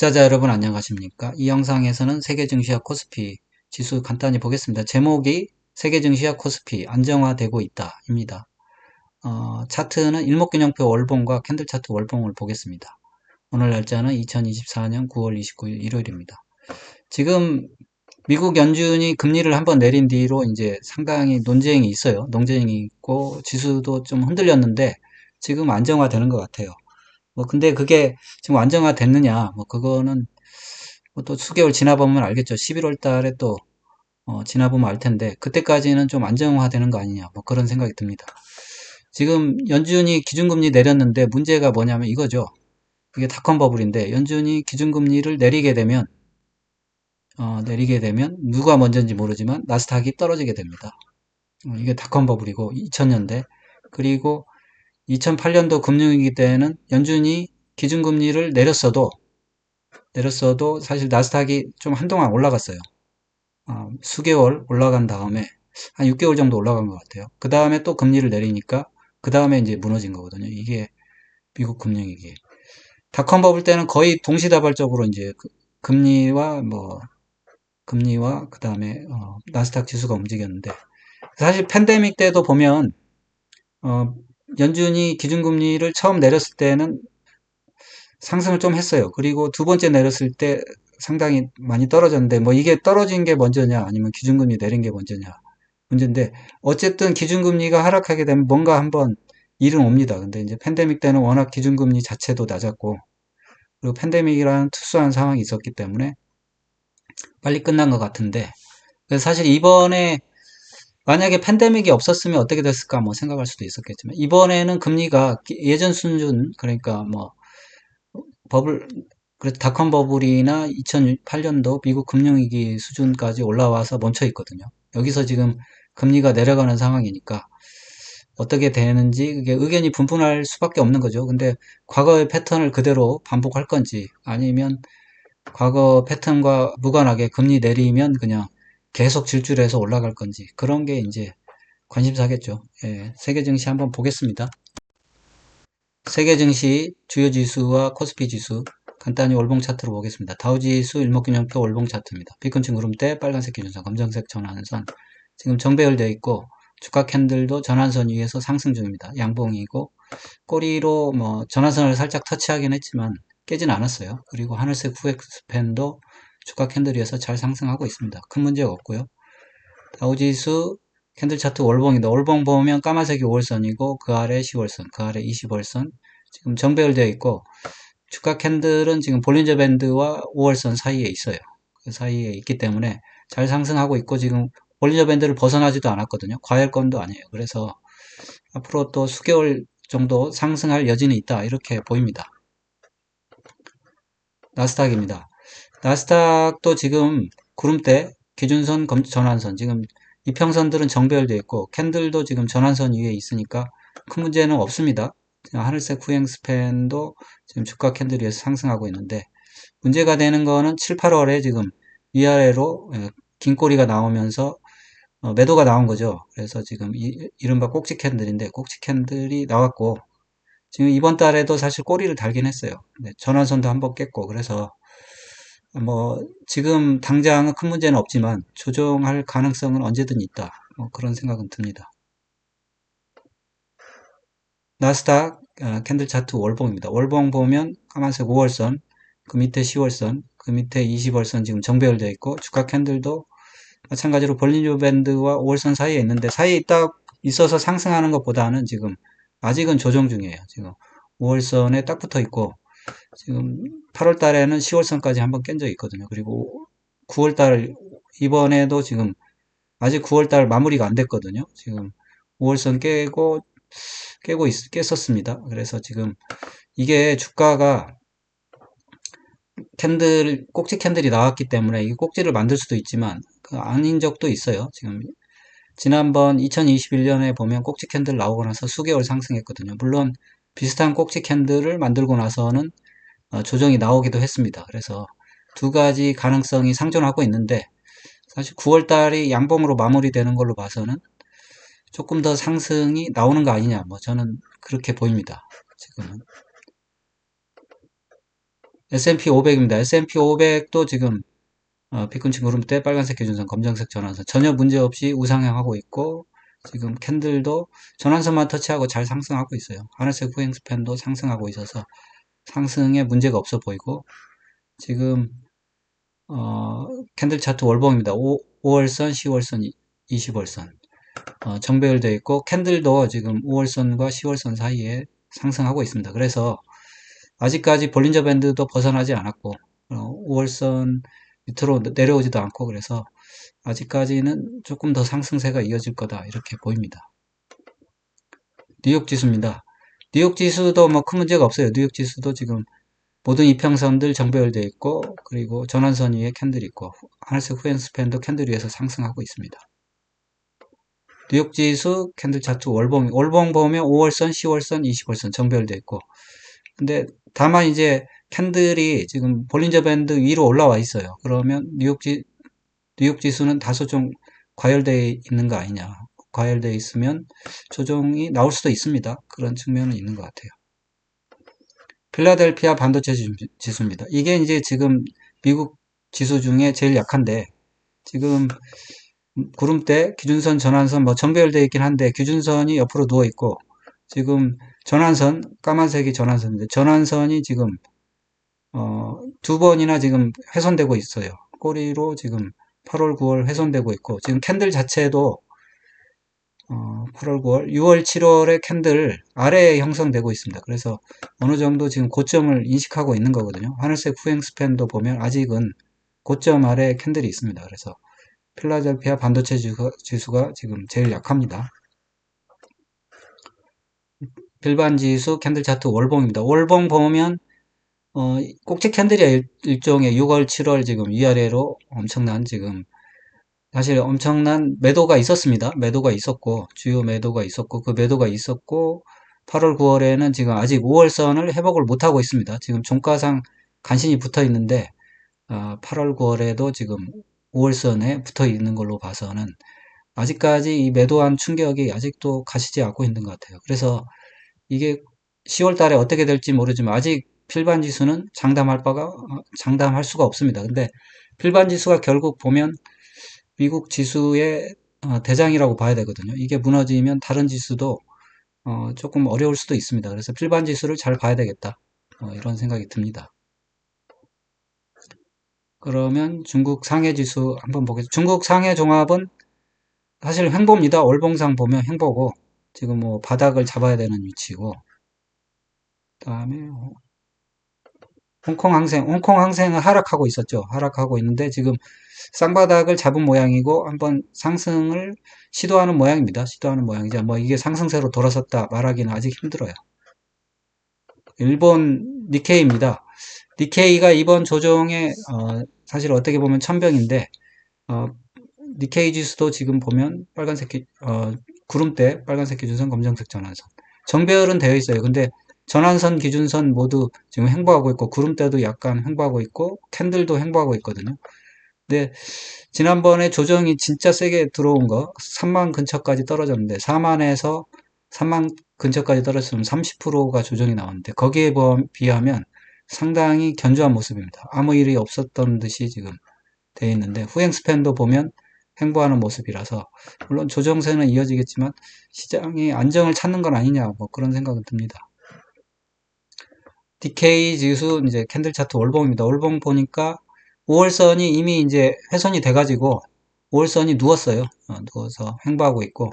투자자 여러분 안녕하십니까? 이 영상에서는 세계 증시와 코스피 지수 간단히 보겠습니다. 제목이 세계 증시와 코스피 안정화되고 있다 입니다. 어, 차트는 일목균형표 월봉과 캔들 차트 월봉을 보겠습니다. 오늘 날짜는 2024년 9월 29일 일요일입니다. 지금 미국 연준이 금리를 한번 내린 뒤로 이제 상당히 논쟁이 있어요. 논쟁이 있고 지수도 좀 흔들렸는데 지금 안정화되는 것 같아요. 뭐 근데 그게 지금 안정화 됐느냐 뭐 그거는 뭐또 수개월 지나보면 알겠죠. 11월 달에 또 어, 지나보면 알 텐데 그때까지는 좀 안정화 되는 거 아니냐 뭐 그런 생각이 듭니다. 지금 연준이 기준금리 내렸는데 문제가 뭐냐면 이거죠. 그게 닷컴 버블인데 연준이 기준금리를 내리게 되면 어, 내리게 되면 누가 먼저인지 모르지만 나스닥이 떨어지게 됩니다. 어, 이게 닷컴 버블이고 2000년대. 그리고 2008년도 금융위기 때는 연준이 기준금리를 내렸어도 내렸어도 사실 나스닥이 좀 한동안 올라갔어요. 어, 수개월 올라간 다음에 한 6개월 정도 올라간 것 같아요. 그 다음에 또 금리를 내리니까 그 다음에 이제 무너진 거거든요. 이게 미국 금융위기. 닷컴 버블 때는 거의 동시다발적으로 이제 그 금리와 뭐 금리와 그 다음에 어, 나스닥 지수가 움직였는데 사실 팬데믹 때도 보면 어, 연준이 기준금리를 처음 내렸을 때는 상승을 좀 했어요. 그리고 두 번째 내렸을 때 상당히 많이 떨어졌는데 뭐 이게 떨어진 게 먼저냐 아니면 기준금리 내린 게 먼저냐 문제인데 어쨌든 기준금리가 하락하게 되면 뭔가 한번 일은 옵니다. 근데 이제 팬데믹 때는 워낙 기준금리 자체도 낮았고 그리고 팬데믹이라는 특수한 상황이 있었기 때문에 빨리 끝난 것 같은데 사실 이번에 만약에 팬데믹이 없었으면 어떻게 됐을까 뭐 생각할 수도 있었겠지만 이번에는 금리가 예전 수준 그러니까 뭐 버블 그래서 닷컴 버블이나 2008년도 미국 금융위기 수준까지 올라와서 멈춰 있거든요. 여기서 지금 금리가 내려가는 상황이니까 어떻게 되는지 그게 의견이 분분할 수밖에 없는 거죠. 근데 과거의 패턴을 그대로 반복할 건지 아니면 과거 패턴과 무관하게 금리 내리면 그냥 계속 질주해서 올라갈 건지 그런 게 이제 관심사겠죠. 예, 세계 증시 한번 보겠습니다. 세계 증시 주요 지수와 코스피 지수 간단히 월봉 차트로 보겠습니다. 다우지수 일목균형표 월봉 차트입니다. 비근층 구름대 빨간색 기준선 검정색 전환선 지금 정배열되어 있고 주가 캔들도 전환선 위에서 상승 중입니다. 양봉이고 꼬리로 뭐 전환선을 살짝 터치하긴 했지만 깨진 않았어요. 그리고 하늘색 후엑스팬도 주가 캔들이어서 잘 상승하고 있습니다. 큰 문제가 없고요. 다우지수 캔들 차트 월봉이다. 월봉 보면 까만색이 5월선이고 그 아래 10월선, 그 아래 20월선 지금 정배열되어 있고 주가 캔들은 지금 볼린저 밴드와 5월선 사이에 있어요. 그 사이에 있기 때문에 잘 상승하고 있고 지금 볼린저 밴드를 벗어나지도 않았거든요. 과열권도 아니에요. 그래서 앞으로 또 수개월 정도 상승할 여지는 있다. 이렇게 보입니다. 나스닥입니다. 나스닥도 지금 구름대, 기준선, 전환선 지금 이평선들은 정배열되어 있고 캔들도 지금 전환선 위에 있으니까 큰 문제는 없습니다. 하늘색 후행 스팬도 지금 주가 캔들 위에서 상승하고 있는데 문제가 되는 거는 7, 8월에 지금 위아래로 예, 긴 꼬리가 나오면서 어, 매도가 나온 거죠. 그래서 지금 이, 른바 꼭지 캔들인데 꼭지 캔들이 나왔고 지금 이번 달에도 사실 꼬리를 달긴 했어요. 전환선도 한번 깼고 그래서 뭐 지금 당장은 큰 문제는 없지만 조정할 가능성은 언제든 있다. 뭐 그런 생각은 듭니다. 나스닥 어, 캔들 차트 월봉입니다. 월봉 보면 까만색 5월선, 그 밑에 10월선, 그 밑에 20월선 지금 정배열되어 있고 주가 캔들도 마찬가지로 볼린저 밴드와 5월선 사이에 있는데 사이에 있다 있어서 상승하는 것보다는 지금 아직은 조정 중이에요. 지금 5월선에 딱 붙어 있고 지금 8월 달에는 10월선까지 한번 깬 적이 있거든요. 그리고 9월 달, 이번에도 지금 아직 9월 달 마무리가 안 됐거든요. 지금 5월선 깨고, 깨고 있, 깼었습니다. 그래서 지금 이게 주가가 캔들, 꼭지 캔들이 나왔기 때문에 이 꼭지를 만들 수도 있지만 그 아닌 적도 있어요. 지금 지난번 2021년에 보면 꼭지 캔들 나오고 나서 수개월 상승했거든요. 물론 비슷한 꼭지 캔들을 만들고 나서는 어, 조정이 나오기도 했습니다. 그래서 두 가지 가능성이 상존하고 있는데 사실 9월 달이 양봉으로 마무리되는 걸로 봐서는 조금 더 상승이 나오는 거 아니냐 뭐 저는 그렇게 보입니다. 지금은 S&P 500입니다. S&P 500도 지금 어, 비꾼치 구름대 빨간색 기준선 검정색 전환선 전혀 문제없이 우상향하고 있고 지금 캔들도 전환선만 터치하고 잘 상승하고 있어요. 하늘색 후행 스팬도 상승하고 있어서 상승에 문제가 없어 보이고 지금 어, 캔들 차트 월봉입니다. 5, 월선 10월선, 20월선 어, 정배열되어 있고 캔들도 지금 5월선과 10월선 사이에 상승하고 있습니다. 그래서 아직까지 볼린저 밴드도 벗어나지 않았고 어, 5월선 밑으로 내려오지도 않고 그래서 아직까지는 조금 더 상승세가 이어질 거다 이렇게 보입니다. 뉴욕 지수입니다. 뉴욕 지수도 뭐 큰 문제가 없어요. 뉴욕 지수도 지금 모든 이평선들 정배열되어 있고 그리고 전환선 위에 캔들이 있고 하늘색 후행 스팬도 캔들 위에서 상승하고 있습니다. 뉴욕 지수 캔들 차트 월봉 월봉 보면 5월선, 10월선, 20월선 정배열되어 있고 근데 다만 이제 캔들이 지금 볼린저 밴드 위로 올라와 있어요. 그러면 뉴욕 지 뉴욕 지수는 다소 좀 과열되어 있는 거 아니냐. 과열되어 있으면 조정이 나올 수도 있습니다. 그런 측면은 있는 것 같아요. 필라델피아 반도체 지수입니다. 이게 이제 지금 미국 지수 중에 제일 약한데 지금 구름대 기준선 전환선 뭐 정배열되어 있긴 한데 기준선이 옆으로 누워 있고 지금 전환선 까만색이 전환선인데 전환선이 지금 어, 두 번이나 지금 훼손되고 있어요. 꼬리로 지금 8월, 9월 훼손되고 있고 지금 캔들 자체도 어, 8월, 9월, 6월, 7월에 캔들 아래에 형성되고 있습니다. 그래서 어느 정도 지금 고점을 인식하고 있는 거거든요. 하늘색 후행 스팬도 보면 아직은 고점 아래에 캔들이 있습니다. 그래서 필라델피아 반도체 지수가, 지금 제일 약합니다. 일반 지수 캔들 차트 월봉입니다. 월봉 보면 어, 꼭지 캔들이 일종의 6월, 7월 지금 위아래로 엄청난 지금 사실 엄청난 매도가 있었습니다. 매도가 있었고 주요 매도가 있었고 그 매도가 있었고 8월, 9월에는 지금 아직 5월선을 회복을 못하고 있습니다. 지금 종가상 간신히 붙어 있는데 8월, 9월에도 지금 5월선에 붙어 있는 걸로 봐서는 아직까지 이 매도한 충격이 아직도 가시지 않고 있는 것 같아요. 그래서 이게 10월 달에 어떻게 될지 모르지만 아직 필반 지수는 장담할 바가 어, 장담할 수가 없습니다. 근데 필반 지수가 결국 보면 미국 지수의 어, 대장이라고 봐야 되거든요. 이게 무너지면 다른 지수도 어, 조금 어려울 수도 있습니다. 그래서 필반 지수를 잘 봐야 되겠다. 이런 생각이 듭니다. 그러면 중국 상해 지수 한번 보겠습니다. 중국 상해 종합은 사실 횡보입니다. 월봉상 보면 횡보고 지금 뭐 바닥을 잡아야 되는 위치고 그 다음에 홍콩 항생, 홍콩 항생은 하락하고 있었죠. 하락하고 있는데 지금 쌍바닥을 잡은 모양이고 한번 상승을 시도하는 모양입니다. 시도하는 모양이죠. 뭐 이게 상승세로 돌아섰다 말하기는 아직 힘들어요. 일본 니케이입니다. 니케이가 이번 조정에 어, 사실 어떻게 보면 천병인데 어, 니케이 지수도 지금 보면 빨간색 기, 어, 구름대 빨간색 기준선 검정색 전환선 정배열은 되어 있어요. 근데 전환선, 기준선 모두 지금 횡보하고 있고 구름대도 약간 횡보하고 있고 캔들도 횡보하고 있거든요. 근데 지난번에 조정이 진짜 세게 들어온 거 3만 근처까지 떨어졌는데 4만에서 3만 근처까지 떨어졌으면 30%가 조정이 나왔는데 거기에 비하면 상당히 견조한 모습입니다. 아무 일이 없었던 듯이 지금 되어 있는데 후행 스팬도 보면 횡보하는 모습이라서 물론 조정세는 이어지겠지만 시장이 안정을 찾는 건 아니냐 뭐 그런 생각은 듭니다. DK 지수 이제 캔들 차트 월봉입니다. 월봉 보니까 5월선이 이미 이제 훼손이 돼가지고 5월선이 누웠어요. 어, 누워서 횡보하고 있고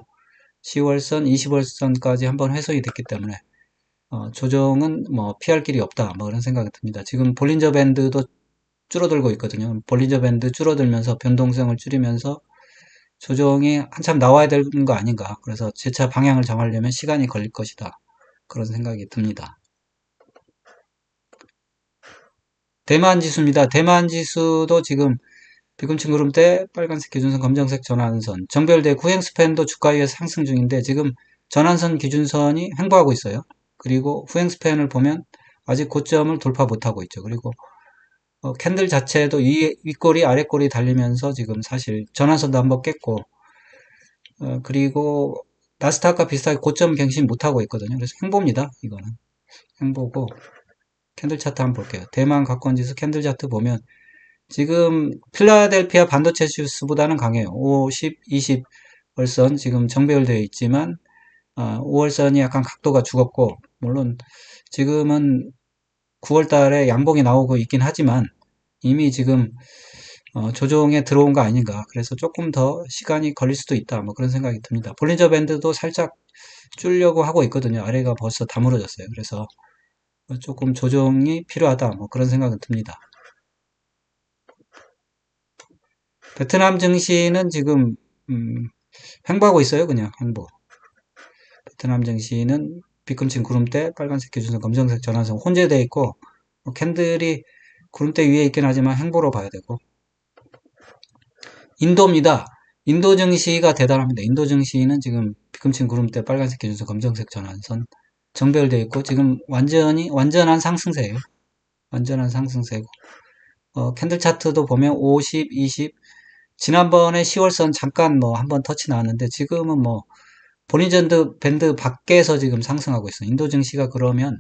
10월선, 20월선까지 한번 훼손이 됐기 때문에 어, 조정은 뭐 피할 길이 없다 뭐 그런 생각이 듭니다. 지금 볼린저 밴드도 줄어들고 있거든요. 볼린저 밴드 줄어들면서 변동성을 줄이면서 조정이 한참 나와야 되는 거 아닌가. 그래서 재차 방향을 정하려면 시간이 걸릴 것이다. 그런 생각이 듭니다. 대만 지수입니다. 대만 지수도 지금 비금층 구름대 빨간색 기준선 검정색 전환선 정별대 구행 스팬도 주가 위에서 상승 중인데 지금 전환선 기준선이 횡보하고 있어요. 그리고 후행 스팬을 보면 아직 고점을 돌파 못하고 있죠. 그리고 어, 캔들 자체도 위, 윗꼬리 아랫꼬리 달리면서 지금 사실 전환선도 한번 깼고 어, 그리고 나스닥과 비슷하게 고점 갱신 못하고 있거든요. 그래서 횡보입니다. 이거는 횡보고 캔들 차트 한번 볼게요. 대만 각권지수 캔들 차트 보면 지금 필라델피아 반도체 지수보다는 강해요. 50, 20 월선 지금 정배열되어 있지만 어, 5월선이 약간 각도가 죽었고 물론 지금은 9월 달에 양봉이 나오고 있긴 하지만 이미 지금 어, 조정에 들어온 거 아닌가. 그래서 조금 더 시간이 걸릴 수도 있다. 뭐 그런 생각이 듭니다. 볼린저 밴드도 살짝 줄려고 하고 있거든요. 아래가 벌써 다물어졌어요. 그래서 조금 조정이 필요하다. 뭐 그런 생각은 듭니다. 베트남 증시는 지금 음, 횡보하고 있어요 그냥 횡보. 베트남 증시는 비금층 구름대 빨간색 기준선 검정색 전환선 혼재되어 있고 뭐 캔들이 구름대 위에 있긴 하지만 횡보로 봐야 되고. 인도입니다. 인도 증시가 대단합니다. 인도 증시는 지금 비금층 구름대 빨간색 기준선 검정색 전환선 정별되어 있고 지금 완전히 완전한 상승세예요. 완전한 상승세고 어, 캔들 차트도 보면 50, 20 지난번에 10월선 잠깐 뭐 한번 터치 나왔는데 지금은 뭐 본인전드 밴드 밖에서 지금 상승하고 있어요. 인도 증시가 그러면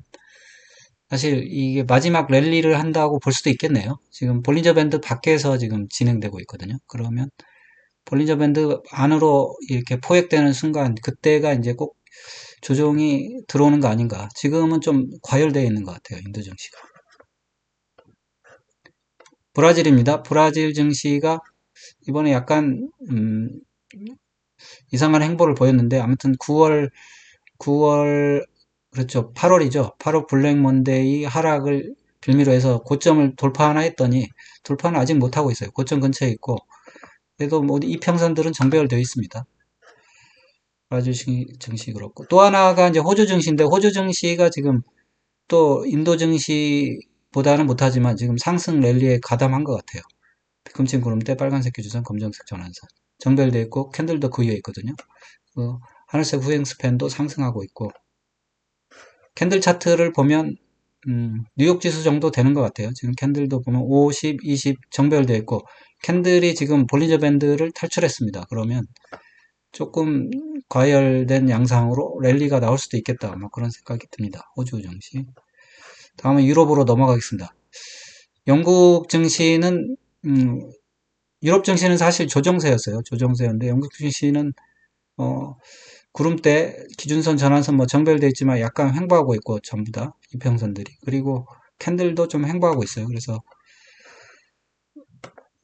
사실 이게 마지막 랠리를 한다고 볼 수도 있겠네요. 지금 볼린저 밴드 밖에서 지금 진행되고 있거든요. 그러면 볼린저 밴드 안으로 이렇게 포획되는 순간 그때가 이제 꼭 조정이 들어오는 거 아닌가. 지금은 좀 과열되어 있는 것 같아요. 인도 증시가. 브라질입니다. 브라질 증시가 이번에 약간 음, 이상한 행보를 보였는데 아무튼 9월 9월 그렇죠. 8월이죠. 8월 블랙 먼데이 하락을 빌미로 해서 고점을 돌파 하나 했더니 돌파는 아직 못하고 있어요. 고점 근처에 있고 그래도 뭐 이평선들은 정배열되어 있습니다. 브라질 증시 그렇고 또 하나가 이제 호주 증시인데 호주 증시가 지금 또 인도 증시보다는 못하지만 지금 상승 랠리에 가담한 것 같아요. 비금층 구름대 빨간색 기주선 검정색 전환선 정별되어 있고 캔들도 그 위에 있거든요. 그 하늘색 후행 스팬도 상승하고 있고 캔들 차트를 보면 음, 뉴욕 지수 정도 되는 것 같아요. 지금 캔들도 보면 50, 20 정별되어 있고 캔들이 지금 볼리저 밴드를 탈출했습니다. 그러면 조금 과열된 양상으로 랠리가 나올 수도 있겠다. 뭐 그런 생각이 듭니다. 호주 증시. 다음은 유럽으로 넘어가겠습니다. 영국 증시는 음, 유럽 증시는 사실 조정세였어요. 조정세였는데 영국 증시는 어, 구름대 기준선 전환선 뭐 정별되어 있지만 약간 횡보하고 있고 전부 다 이평선들이 그리고 캔들도 좀 횡보하고 있어요. 그래서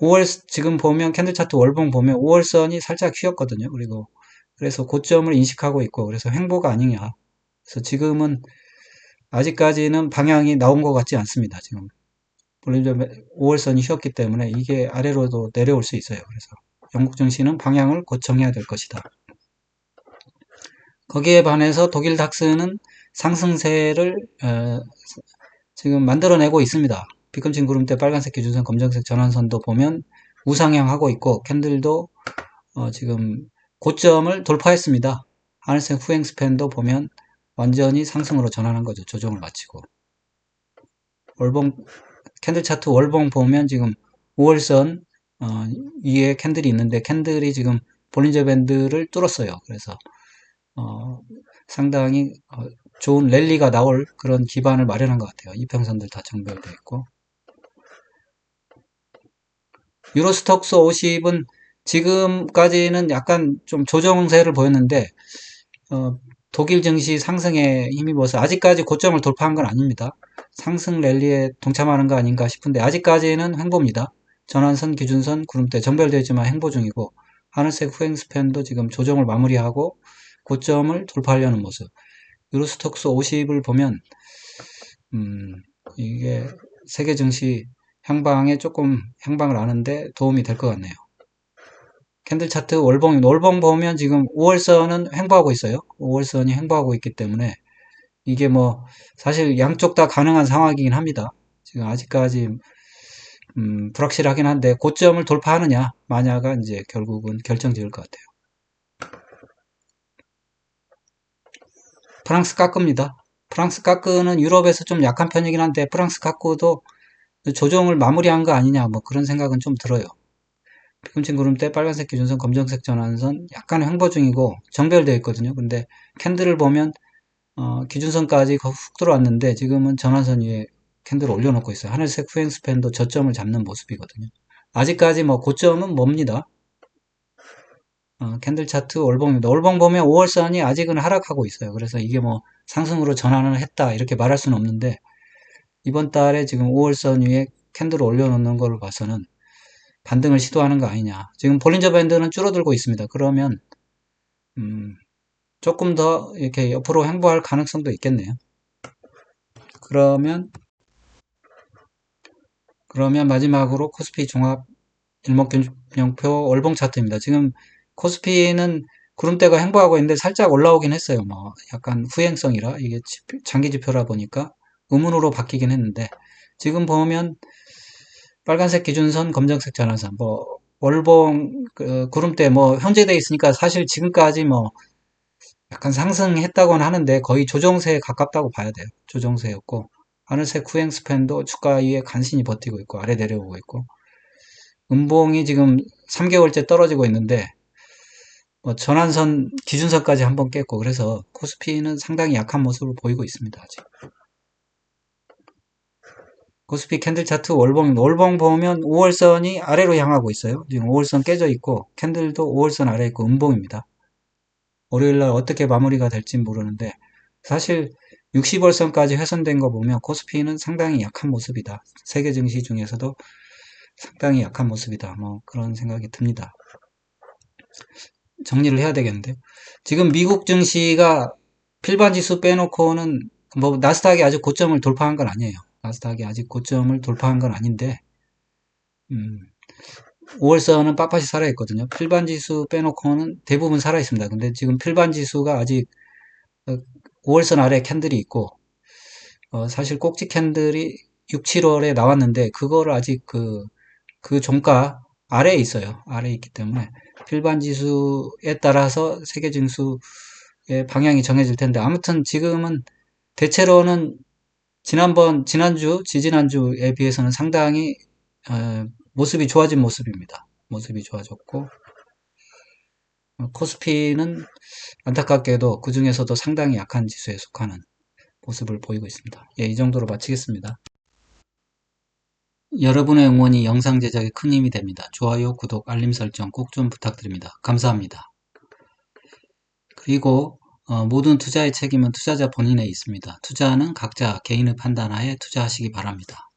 5월 지금 보면 캔들 차트 월봉 보면 5월선이 살짝 휘었거든요. 그리고 그래서 고점을 인식하고 있고 그래서 횡보가 아니냐. 그래서 지금은 아직까지는 방향이 나온 것 같지 않습니다. 지금 볼륨 5월선이 휘었기 때문에 이게 아래로도 내려올 수 있어요. 그래서 영국 증시는 방향을 고정해야 될 것이다. 거기에 반해서 독일 닥스는 상승세를 어, 지금 만들어내고 있습니다. 비금층 구름대 빨간색 기준선 검정색 전환선도 보면 우상향 하고 있고 캔들도 어, 지금 고점을 돌파했습니다. 하늘색 후행 스팬도 보면 완전히 상승으로 전환한 거죠. 조정을 마치고 월봉 캔들 차트 월봉 보면 지금 5월선 어, 위에 캔들이 있는데 캔들이 지금 볼린저 밴드를 뚫었어요. 그래서 어, 상당히 어, 좋은 랠리가 나올 그런 기반을 마련한 것 같아요. 이평선들 다 정별되어 있고 유로스톡스 50은 지금까지는 약간 좀 조정세를 보였는데 어, 독일 증시 상승에 힘입어서 아직까지 고점을 돌파한 건 아닙니다. 상승 랠리에 동참하는 거 아닌가 싶은데 아직까지는 횡보입니다. 전환선, 기준선, 구름대 정별되지만 횡보 중이고 하늘색 후행 스팬도 지금 조정을 마무리하고 고점을 돌파하려는 모습. 유로스톡스 50을 보면 음, 이게 세계 증시 향방에 조금 향방을 아는데 도움이 될 것 같네요. 캔들 차트 월봉, 월봉 보면 지금 5월선은 횡보하고 있어요. 5월선이 횡보하고 있기 때문에 이게 뭐 사실 양쪽 다 가능한 상황이긴 합니다. 지금 아직까지 음, 불확실하긴 한데 고점을 돌파하느냐 마냐가 이제 결국은 결정지을 것 같아요. 프랑스 까끄입니다. 프랑스 까끄는 유럽에서 좀 약한 편이긴 한데 프랑스 까끄도 조정을 마무리한 거 아니냐 뭐 그런 생각은 좀 들어요. 피금층 구름대 빨간색 기준선 검정색 전환선 약간 횡보 중이고 정별되어 있거든요. 근데 캔들을 보면 어, 기준선까지 훅 들어왔는데 지금은 전환선 위에 캔들을 올려놓고 있어요. 하늘색 후행 스팬도 저점을 잡는 모습이거든요. 아직까지 뭐 고점은 뭡니다. 어, 캔들 차트 올봉입니다. 올봉 보면 5월선이 아직은 하락하고 있어요. 그래서 이게 뭐 상승으로 전환을 했다 이렇게 말할 수는 없는데 이번 달에 지금 5월선 위에 캔들을 올려놓는 걸 봐서는 반등을 시도하는 거 아니냐. 지금 볼린저 밴드는 줄어들고 있습니다. 그러면 음, 조금 더 이렇게 옆으로 행보할 가능성도 있겠네요. 그러면 그러면 마지막으로 코스피 종합 일목균형표 월봉 차트입니다. 지금 코스피는 구름대가 행보하고 있는데 살짝 올라오긴 했어요. 뭐 약간 후행성이라 이게 장기 지표라 보니까 음운으로 바뀌긴 했는데 지금 보면 빨간색 기준선, 검정색 전환선, 뭐 월봉 그, 구름대 뭐 현재돼 있으니까 사실 지금까지 뭐 약간 상승했다고는 하는데 거의 조정세에 가깝다고 봐야 돼요. 조정세였고 하늘색 후행 스팬도 주가 위에 간신히 버티고 있고 아래 내려오고 있고 음봉이 지금 3개월째 떨어지고 있는데 뭐 전환선 기준선까지 한번 깼고 그래서 코스피는 상당히 약한 모습을 보이고 있습니다. 아직. 코스피 캔들 차트 월봉 월봉 보면 5월선이 아래로 향하고 있어요. 지금 5월선 깨져 있고 캔들도 5월선 아래 있고 음봉입니다. 월요일 날 어떻게 마무리가 될지 모르는데 사실 60월선까지 훼손된 거 보면 코스피는 상당히 약한 모습이다. 세계 증시 중에서도 상당히 약한 모습이다. 뭐 그런 생각이 듭니다. 정리를 해야 되겠는데 지금 미국 증시가 필반 지수 빼놓고는 뭐 나스닥이 아주 고점을 돌파한 건 아니에요. 나스닥이 아직 고점을 돌파한 건 아닌데 음, 5월선은 빳빳이 살아있거든요. 필반 지수 빼놓고는 대부분 살아있습니다. 근데 지금 필반 지수가 아직 5월선 아래 캔들이 있고 어, 사실 꼭지 캔들이 6, 7월에 나왔는데 그거를 아직 그, 그 종가 아래에 있어요. 아래에 있기 때문에 필반 지수에 따라서 세계 증수의 방향이 정해질 텐데 아무튼 지금은 대체로는 지난번 지난주 지지난주에 비해서는 상당히 어, 모습이 좋아진 모습입니다. 모습이 좋아졌고 어, 코스피는 안타깝게도 그 중에서도 상당히 약한 지수에 속하는 모습을 보이고 있습니다. 예, 이 정도로 마치겠습니다. 여러분의 응원이 영상 제작에 큰 힘이 됩니다. 좋아요, 구독, 알림 설정 꼭 좀 부탁드립니다. 감사합니다. 그리고 어, 모든 투자의 책임은 투자자 본인에 있습니다. 투자는 각자 개인의 판단하에 투자하시기 바랍니다.